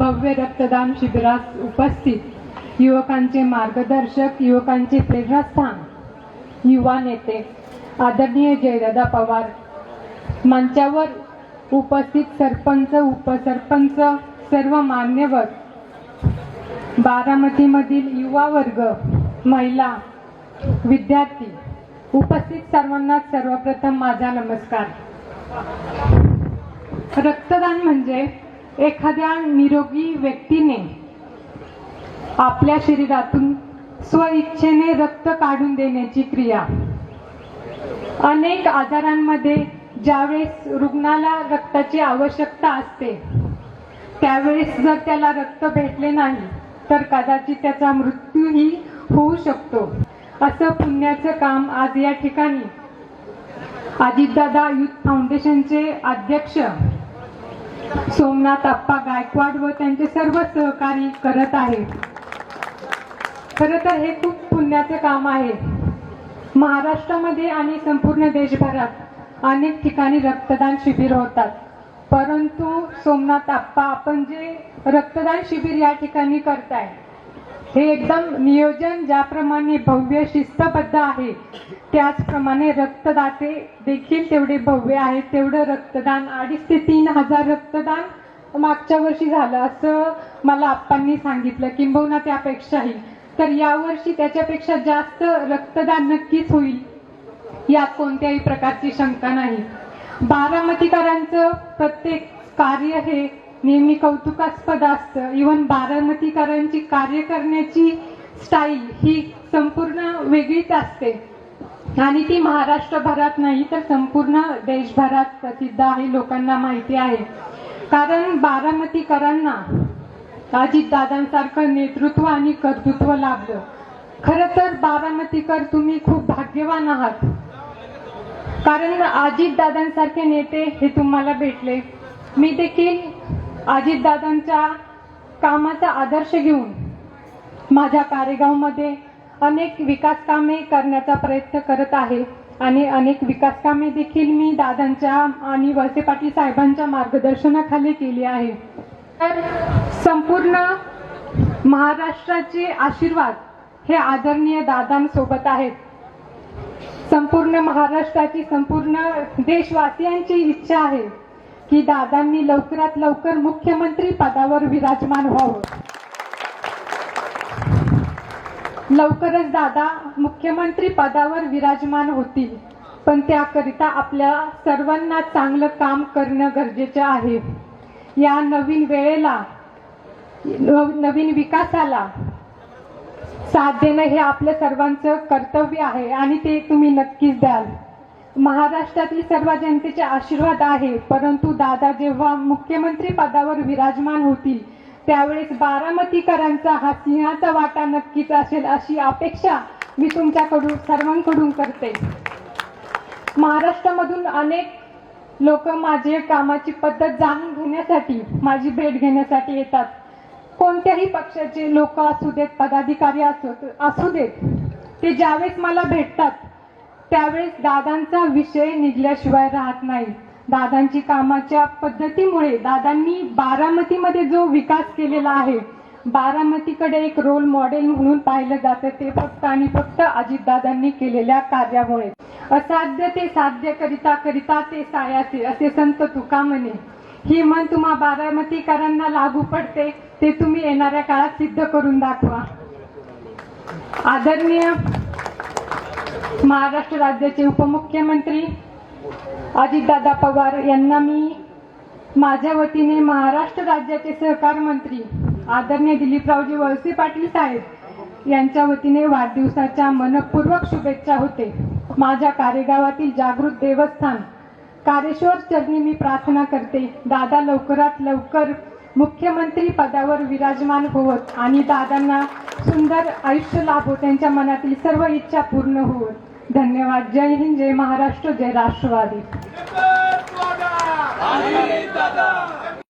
भव्य रक्तदान शिबिरास उपस्थित युवकांचे मार्गदर्शक युवकांचे प्रेरणास्थान युवा नेते आदरणीय जयदादा पवार मंचावर उपस्थित सरपंच उपसरपंच सर्व मान्यवर बारामतीमधील युवा वर्ग महिला विद्यार्थी उपस्थित सर्वांना सर्वप्रथम माझा नमस्कार. रक्तदान म्हणजे एखाद्या निरोगी व्यक्तीने आपल्या शरीरातून स्वइच्छेने रक्त काढून देण्याची क्रिया. अनेक आजारांमध्ये ज्यावेळेस रुग्णाला रक्ताची आवश्यकता असते त्यावेळेस जर त्याला रक्त भेटले नाही तर कदाचित त्याचा मृत्यूही होऊ शकतो. असं पुण्याचं काम आज या ठिकाणी. अजितदादा युथ फाउंडेशनचे अध्यक्ष सोमनाथ आप्पा गायकवाड व त्यांचे सर्व सहकारी करत आहे. खरं तर हे खूप पुण्याचे काम आहे. महाराष्ट्रामध्ये आणि संपूर्ण देशभरात अनेक ठिकाणी रक्तदान शिबिर होतात. परंतु सोमनाथ आप्पा आपण जे रक्तदान शिबिर या ठिकाणी करताय हे एकदम नियोजन ज्याप्रमाणे भव्य शिस्तबद्ध आहे त्याचप्रमाणे रक्तदाते देखील तेवढे भव्य आहेत. तेवढं रक्तदान अडीच ते तीन हजार रक्तदान मागच्या वर्षी झालं असं मला आप्पांनी सांगितलं. किंबहुना त्यापेक्षाही. तर यावर्षी त्याच्यापेक्षा जास्त रक्तदान नक्कीच होईल यात कोणत्याही प्रकारची शंका नाही. बारामतीकरांचं प्रत्येक कार्य हे नेहमी कौतुकास्पद असतं. इवन बारामतीकरांची कार्य करण्याची स्टाईल ही संपूर्ण वेगळीच असते. आणि ती महाराष्ट्रभरात नाही तर संपूर्ण देशभरात प्रसिद्ध आहे लोकांना माहिती आहे. कारण बारामतीकरांना अजितदादांसारखं नेतृत्व आणि कर्तृत्व लाभलं. खरं तर बारामतीकर तुम्ही खूप भाग्यवान आहात. कारण अजितदादांसारखे नेते हे तुम्हाला भेटले. मी देखील अजितदादांच्या कामाचा आदर्श घेऊन माझ्या कारेगावमध्ये अनेक विकास कामे करण्याचा प्रयत्न करत आहे आणि अनेक विकास कामे देखील मी दादांच्या आणि वळसे पाटील साहेबांच्या मार्गदर्शनाखाली केली आहे. तर संपूर्ण महाराष्ट्राचे आशीर्वाद हे आदरणीय दादांसोबत आहेत. संपूर्ण महाराष्ट्राची संपूर्ण देशवासियांची इच्छा आहे. की दादांनी लवकरात लवकर मुख्यमंत्री पदावर विराजमान व्हावं. लवकरच दादा मुख्यमंत्री पदावर विराजमान होतील. पण त्याकरिता आपल्या सर्वांना चांगलं काम करणं गरजेचं आहे. या नवीन वेळेला नव- नवीन विकासाला साथ देणं हे आपल्या सर्वांचं कर्तव्य आहे आणि ते तुम्ही नक्कीच द्याल. महाराष्ट्रातील सर्व जनतेचे आशीर्वाद आहे. परंतु दादा जेव्हा मुख्यमंत्री पदावर विराजमान होतील त्यावेळेस बारामतीकरांचा हा सिंहाचा वाटा नक्कीच असेल अशी अपेक्षा मी तुमच्याकडून सर्वांकडून करते. महाराष्ट्रामधून अनेक लोक माझे कामाची पद्धत जाणून घेण्यासाठी माझी भेट घेण्यासाठी येतात. कोणत्याही पक्षाचे लोक असू देत पदाधिकारी असू असू देत ते ज्यावेळेस मला भेटतात त्यावेळेस दादांचा विषय निघल्याशिवाय राहत नाही. दादांची कामाच्या पद्धतीमुळे दादांनी बारामतीमध्ये जो विकास केलेला आहे बारामतीकडे एक रोल मॉडेल म्हणून पाहिलं जातं ते फक्त आणि फक्त अजितदादांनी केलेल्या कार्यामुळे. असाध्य ते साध्य करिता करिता ते सायाचे असे संत तुका म्हणे ही म्हण तुम्हा बारामतीकरांना लागू पडते ते तुम्ही येणाऱ्या काळात सिद्ध करून दाखवा. आदरणीय महाराष्ट्र राज्याचे उपमुख्यमंत्री अजितदादा पवार यांना मी माझ्या वतीने महाराष्ट्र राज्याचे सहकार मंत्री आदरणीय दिलीपरावजी वळसे पाटील साहेब यांच्या वतीने वाढदिवसाच्या मनपूर्वक शुभेच्छा होते. माझ्या कारेगावातील जागृत देवस्थान कारेश्वर चरणी मी प्रार्थना करते. दादा लवकरात लवकर मुख्यमंत्री पदावर विराजमान होवत आणि दादांना सुंदर आयुष्य लाभो त्यांच्या मनातील सर्व इच्छा पूर्ण होवत. धन्यवाद. जय हिंद जय महाराष्ट्र जय राष्ट्रवादी.